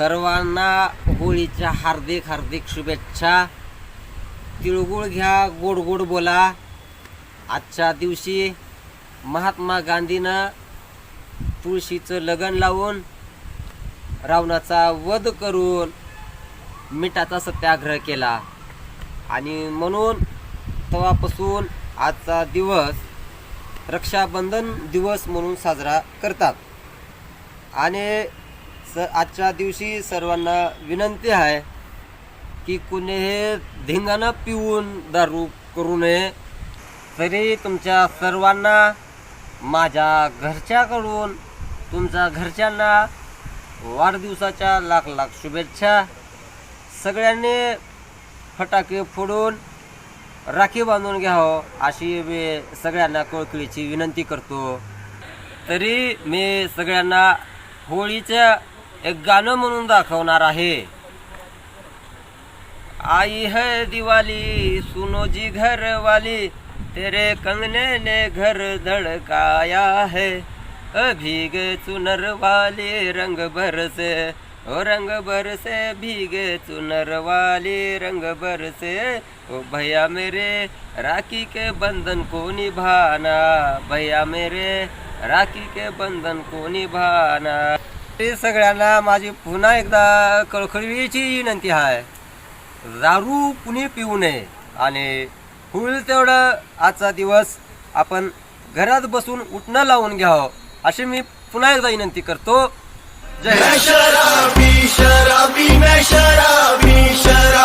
सर्वांना होळीच्या हार्दिक हार्दिक शुभेच्छा. तिळगुळ घ्या गोड गोड बोला. आजच्या दिवशी महात्मा गांधीनं तुळशीचं लगन लावून रावणाचा वध करून मिठाचा सत्याग्रह केला. आणि म्हणून तेव्हापासून आजचा दिवस रक्षाबंधन दिवस म्हणून साजरा करतात. आणि स आजच्या दिवशी सर्वांना विनंती आहे की कुणी हे धिंगाणं पिऊन दारू करू नये तरी तुमच्या सर्वांना माझ्या घरच्याकडून तुमच्या घरच्यांना वाढदिवसाच्या लाख लाख शुभेच्छा. सगळ्यांनी फटाके फोडून राखी बांधून घ्यावं अशी मी सगळ्यांना कळकळीची विनंती करतो. तरी मी सगळ्यांना होळीच्या एक गाणं म्हणून दाखवणार आहे आई है दिवाली, सुनो जी घर वाली तेरे कंगने ने घर धड़काया है। भीगे चुनर वाली रंग भर से, ओ रंग भर से भीगे चुनर वाली रंग भर से। ओ भैया मेरे, राखी के बंधन को निभाना। भैया मेरे, राखी के बंधन को निभाना। ते सगळ्यांना माझी पुन्हा एकदा कळकळीची विनंती आहे दारू कुणी पिऊ नये आणि होईल तेवढं आजचा दिवस आपण घरात बसून उठणं लावून घ्यावं अशी मी पुन्हा एकदा विनंती करतो. जय शराबी शराबी शराबी शराबी.